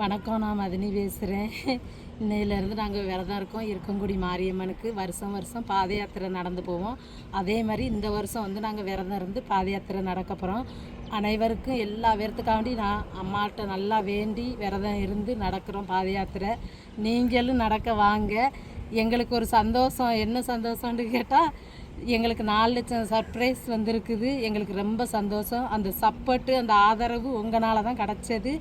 வணக்கம் நான் மதினி பேசுகிறேன் இன்னையிலேருந்து நாங்கள் விரதம் இருக்கோம். இருக்கங்குடி மாரியம்மனுக்கு வருஷம் வருஷம் பாத யாத்திரை நடந்து போவோம். அதே மாதிரி இந்த வருஷம் வந்து நாங்கள் விரதம் இருந்து பாத யாத்திரை நடக்க போகிறோம் அனைவருக்கும் எல்லா பேர்த்துக்காண்டி நான் அம்மாட்ட நல்லா வேண்டி விரதம் இருந்து நடக்கிறோம் பாத யாத்திரை. நீங்களும் நடக்க வாங்க. எங்களுக்கு ஒரு சந்தோஷம். என்ன சந்தோஷம்னு கேட்டால் எங்களுக்கு நாலு லட்சம் சர்ப்ரைஸ் வந்திருக்குது. எங்களுக்கு ரொம்ப சந்தோஷம். அந்த சப்போர்ட்டு அந்த ஆதரவு உங்களால் தான் கிடச்சது.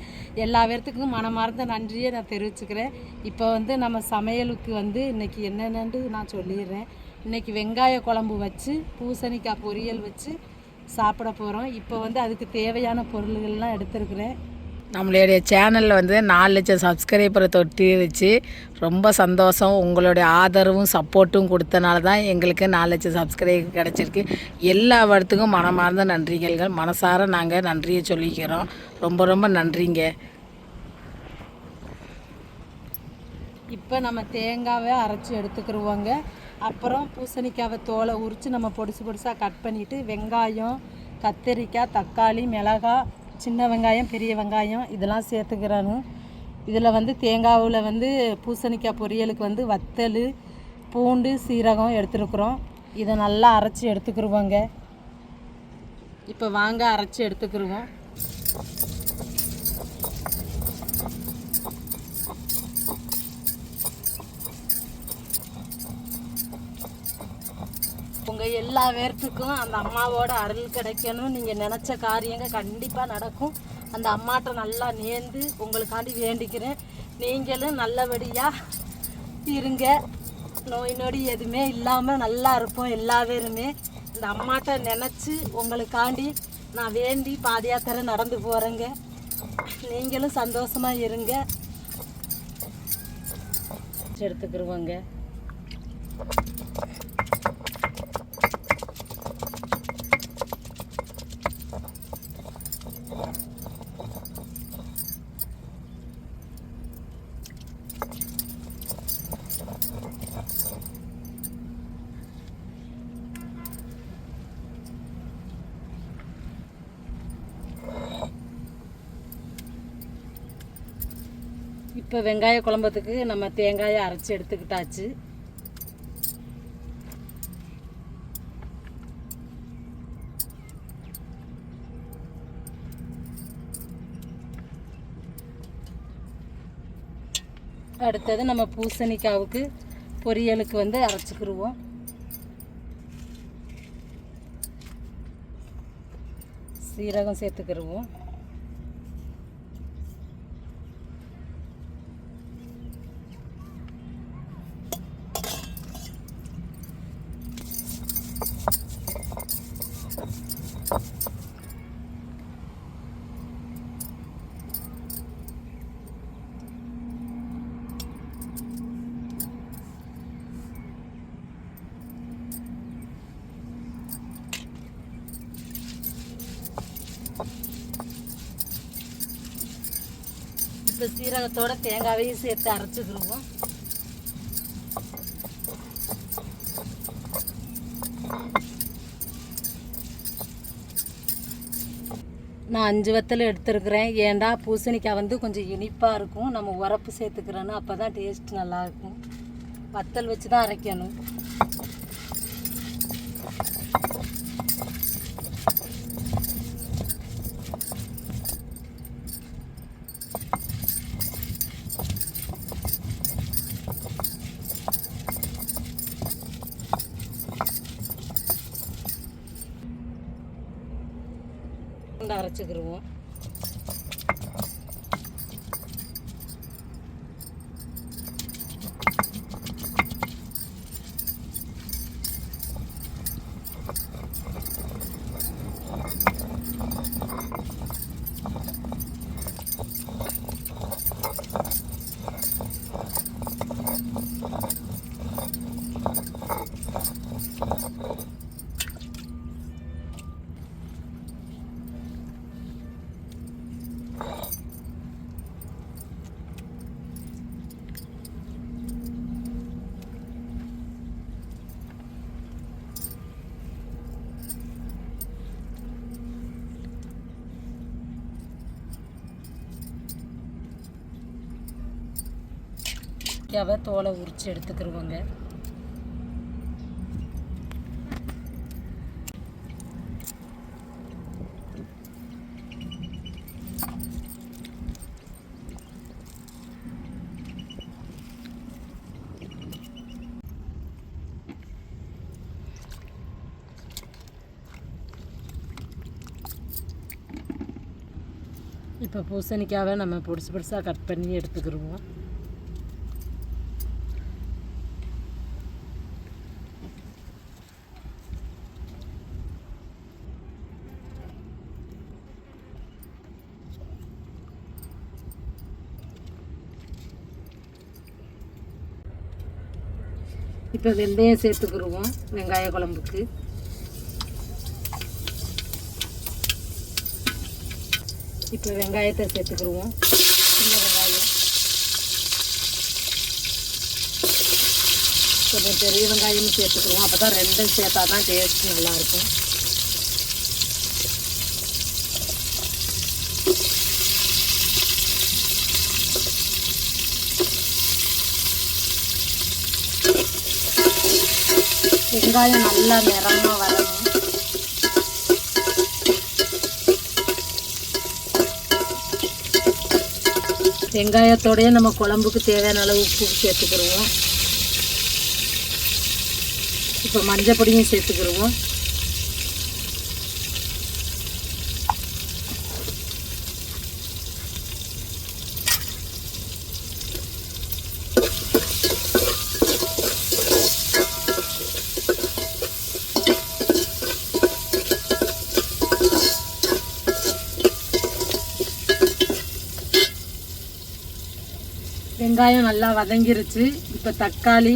எல்லா பேர்த்துக்கும் மனமார்ந்த நன்றியை நான் தெரிவிச்சுக்கிறேன். இப்போ வந்து நம்ம சமையலுக்கு வந்து இன்றைக்கி என்னென்னு நான் சொல்லிடுறேன். இன்றைக்கி வெங்காய குழம்பு வச்சு பூசணிக்காய் பொரியல் வச்சு சாப்பிட போகிறோம் இப்போ வந்து அதுக்கு தேவையான பொருள்கள்லாம் எடுத்துருக்குறேன். நம்மளுடைய சேனலில் வந்து நாலு லட்சம் சப்ஸ்கிரைபரை தொட்டிருச்சு ரொம்ப சந்தோஷம். உங்களுடைய ஆதரவும் சப்போர்ட்டும் கொடுத்தனால தான் எங்களுக்கு நாலு லட்சம் சப்ஸ்கிரைபர் கிடச்சிருக்கு. எல்லா இடத்துக்கும் மனமார்ந்த நன்றிகள் மனசார நாங்கள் நன்றியை சொல்லிக்கிறோம். ரொம்ப ரொம்ப நன்றிங்க. இப்போ நம்ம தேங்காவை அரைச்சி எடுத்துக்கிருவோங்க. அப்புறம் பூசணிக்காவை தோலை உரித்து நம்ம பொடிசு பொடிசாக கட் பண்ணிவிட்டு வெங்காயம் கத்தரிக்காய் தக்காளி மிளகாய் சின்ன வெங்காயம் பெரிய வெங்காயம் இதெல்லாம் சேர்த்துக்கிறானு இதில் வந்து தேங்காவில் வந்து பூசணிக்காய் பொரியலுக்கு வந்து வத்தல் பூண்டு சீரகம் எடுத்துருக்குறோம். இதை நல்லா அரைச்சி எடுத்துக்கிருவோங்க. இப்போ வாங்க அரைச்சி எடுத்துக்கிருவோம். உங்கள் எல்லா பேர்த்துக்கும் அந்த அம்மாவோட அருள் கிடைக்கணும். நீங்கள் நினச்ச காரியங்க கண்டிப்பாக நடக்கும். அந்த அம்மாட்ட நல்லா நேர்ந்து உங்களுக்காண்டி வேண்டிக்கிறேன். நீங்களும் நல்லபடியாக இருங்க. நோய் நொடி எதுவுமே இல்லாமல் நல்லா இருப்போம் எல்லா பேருமே. இந்த அம்மாட்ட நினச்சி உங்களுக்காண்டி நான் வேண்டி பாதயாத்திரை நடந்து போகிறேங்க நீங்களும் சந்தோஷமாக இருங்க. எடுத்துக்கிருவோங்க. இப்போ வெங்காய குழம்பத்துக்கு நம்ம தேங்காயை அரைச்சி எடுத்துக்கிட்டாச்சு. அடுத்தது நம்ம பூசணிக்காவுக்கு பொரியலுக்கு வந்து அரைச்சிக்கிடுவோம் சீரகம் சேர்த்துக்கிடுவோம் இப்போ சீரகத்தோட தேங்காவையும் சேர்த்து அரைச்சிக்கிருவோம் நான் அஞ்சு வத்தல் எடுத்துருக்குறேன். ஏன்டா பூசணிக்காய் வந்து கொஞ்சம் இனிப்பாக இருக்கும். நம்ம உரப்பு சேர்த்துக்கிறோன்னு அப்போ தான் டேஸ்ட் நல்லாயிருக்கும் வத்தல் வச்சு தான் அரைக்கணும். அரைச்சிக்கிடுவோம் Thank கத்திரிக்காவை தோலை உரித்து எடுத்துக்கிருவோங்க. இப்போ பூசணிக்காவை நம்ம பொடிசு பொடிசாக கட் பண்ணி எடுத்துக்கிருவோம். இப்போ வெந்தயம் சேர்த்துக்கிடுவோம் வெங்காய குழம்புக்கு. இப்போ வெங்காயத்தை சேர்த்துக்கிடுவோம் சின்ன வெங்காயம். கொஞ்சம் பெரிய வெங்காயமும் சேர்த்துக்கிடுவோம் அப்போ தான் ரெண்டும் சேர்த்தா தான் டேஸ்ட் நல்லாயிருக்கும். வெங்காயம் நல்லா நிறமாக வரணும். வெங்காயத்தோடய நம்ம குழம்புக்கு தேவையான அளவு உப்பு சேர்த்துக்கிடுவோம். இப்போ மஞ்சள் பொடியும் சேர்த்துக்கிடுவோம். வெங்காயம் நல்லா வதங்கிருச்சு. இப்போ தக்காளி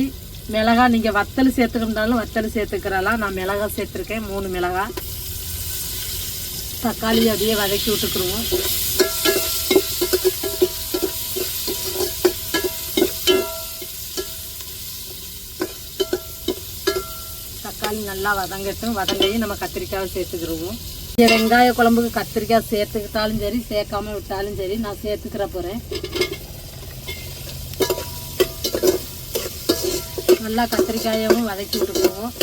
மிளகாய் நீங்கள் வத்தல் சேர்த்துக்கிட்டாலும் வத்தல் சேர்த்துக்கிறலாம். நான் மிளகாய் சேர்த்துருக்கேன். மூணு மிளகாய். தக்காளி அப்படியே வதக்கி விட்டுக்குருவோம். தக்காளி நல்லா வதங்கட்டும். வதங்கையும் நம்ம கத்திரிக்காய் சேர்த்துக்கிடுவோம் வெங்காய குழம்புக்கு கத்திரிக்காய் சேர்த்துக்கிட்டாலும் சரி சேர்க்காம விட்டாலும் சரி நான் சேர்த்துக்கிற போகிறேன் நல்லா கத்திரிக்காயவும் வதக்கி விட்டுக்குவோம்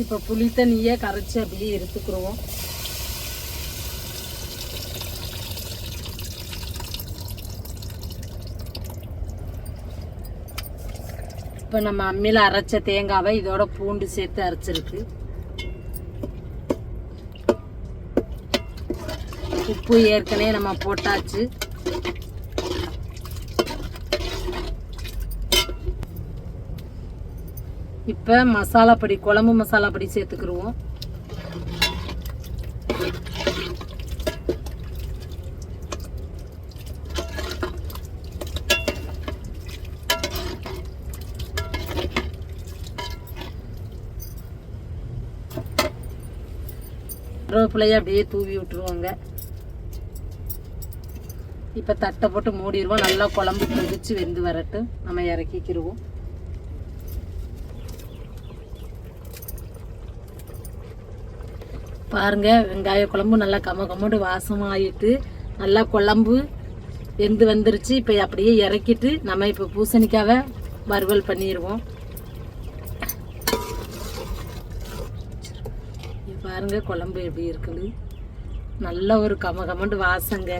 இப்போ புளி தண்ணியை கரைச்சி அப்படியே எடுத்துக்கிடுவோம் இப்போ நம்ம அம்மியில் அரைச்ச தேங்காவை இதோட பூண்டு சேர்த்து அரைச்சிருக்கு. உப்பு ஏற்கனவே நம்ம போட்டாச்சு. இப்போ மசாலா பொடி குழம்பு மசாலா பொடி சேர்த்துக்கிருவோம். கருவேப்பிலையை அப்படியே தூவி விட்டுருவாங்க. இப்போ தட்டை போட்டு மூடிடுவோம். நல்லா குழம்பு கொதிச்சு வெந்து வரட்டும். நம்ம இறக்கிக்கிருவோம். பாருங்க வெங்காய குழம்பு நல்லா கம கம்மோடு வாசமாகிட்டு நல்லா குழம்பு வெந்து வந்துருச்சு. இப்போ அப்படியே இறக்கிட்டு நம்ம இப்போ பூசணிக்காவை வறுவல் பண்ணிடுவோம். பாருங்க குழம்பு எப்படி இருக்குது. நல்ல ஒரு கம கமண்டு வாசங்க.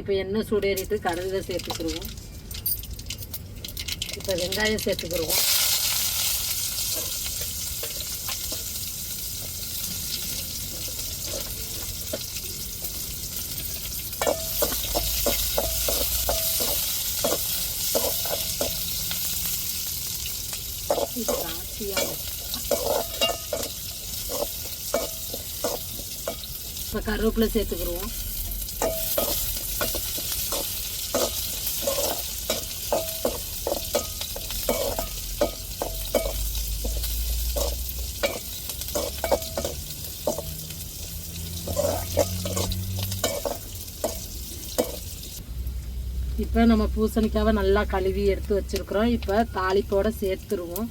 இப்போ எண்ணெய் சூடேறிட்டு கடலில் சேர்த்துக்கிடுவோம் இப்போ வெங்காயம் சேர்த்துக்கிடுவோம் கருவேப்பிலை சேர்த்துக்கிடுவோம் இப்போ நம்ம பூசணிக்காவை நல்லா கழுவி எடுத்து வச்சுருக்குறோம். இப்போ தாளிப்போடு சேர்த்துருவோம்.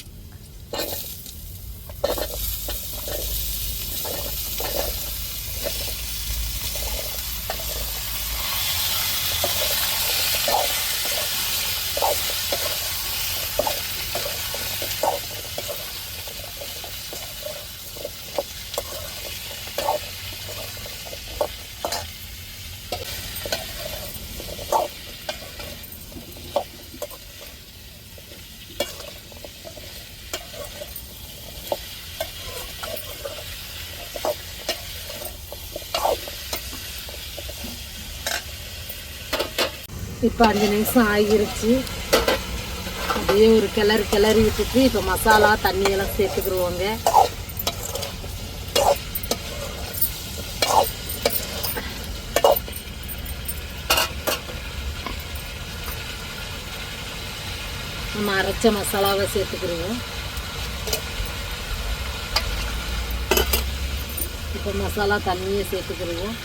இப்போ அஞ்சு நிமிஷம் ஆகிருச்சு. அப்படியே ஒரு கிளறு கிளறி விட்டுட்டு இப்போ மசாலா தண்ணியெல்லாம் சேர்த்துக்கிடுவோங்க நம்ம அரைச்ச மசாலாவை சேர்த்துக்கிடுவோம் இப்போ மசாலா தண்ணியை சேர்த்துக்கிடுவோம்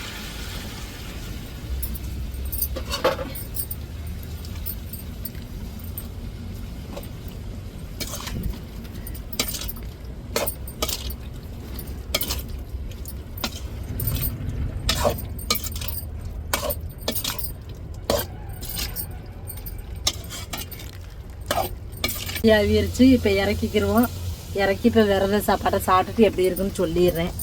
அவிரிச்சு இப்போ இறக்கிக்கிருவோம். இறக்கி இப்போ விரத சாப்பாட்டை சாப்பிட்டுட்டு எப்படி இருக்குன்னு சொல்லிடுறேன்.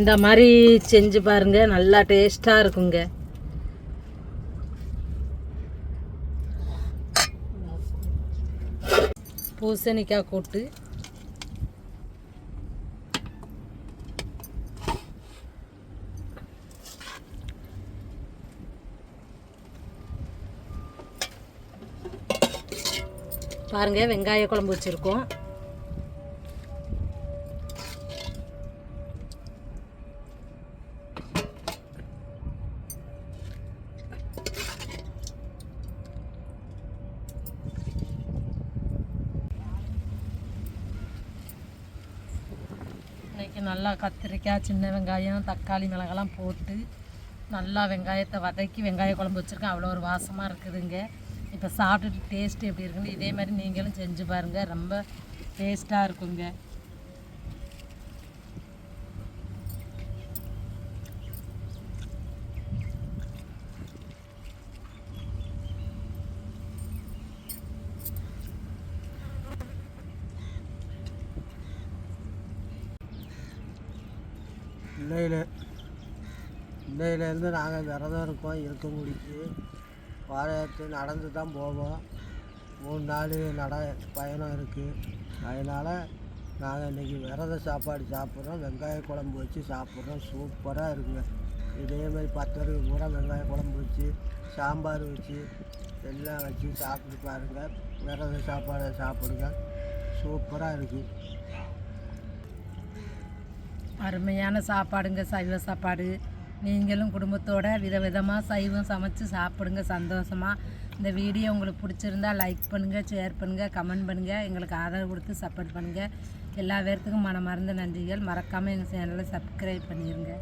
இந்த மாதிரி செஞ்சு பாருங்க நல்லா டேஸ்ட்டாக இருக்குங்க. பூசணிக்காய் கூட்டு. பாருங்க வெங்காய குழம்பு வச்சுருக்கோம். இன்றைக்கி நல்லா கத்திரிக்காய் சின்ன வெங்காயம் தக்காளி மிளகாலாம் போட்டு நல்லா வெங்காயத்தை வதக்கி வெங்காய குழம்பு வச்சுருக்கேன். அவ்வளோ ஒரு வாசமாக இருக்குதுங்க. இப்போ சாப்பிட்டுட்டு டேஸ்ட் எப்படி இருக்குன்னு இதே மாதிரி நீங்களும் செஞ்சு பாருங்கள் ரொம்ப டேஸ்ட்டாக இருக்குங்க. இன்னையில் இன்னையிலேருந்து நாங்கள் விரதம் இருக்கோம் இருக்க முடிச்சு வாரத்து நடந்து தான் போவோம். மூணு நாள் நட பயணம் இருக்குது அதனால் நாங்கள் இன்றைக்கி விரத சாப்பாடு சாப்பிட்றோம். வெங்காய குழம்பு வச்சு சாப்பிட்றோம். சூப்பராக இருக்குங்க. இதே மாதிரி பத்தருக்கு பூரா வெங்காய குழம்பு வச்சு சாம்பார் வச்சு எல்லாம் வச்சு சாப்பிட்டு பாருங்கள் விரத சாப்பாடை சாப்பிடுங்க. சூப்பராக இருக்குது அருமையான சாப்பாடுங்க சைவ சாப்பாடு. நீங்களும் குடும்பத்தோட விதவிதமாக சைவம் சமைச்சு சாப்பிடுங்க சந்தோஷமாக இந்த வீடியோ உங்களுக்கு பிடிச்சிருந்தா லைக் பண்ணுங்கள் ஷேர் பண்ணுங்கள் கமெண்ட் பண்ணுங்கள் எங்களுக்கு ஆதரவு கொடுத்து சப்போர்ட் பண்ணுங்கள் எல்லா பேர்த்துக்கும் மனமார்ந்த நன்றிகள். மறக்காமல் எங்கள் சேனலை சப்ஸ்கிரைப் பண்ணிடுங்க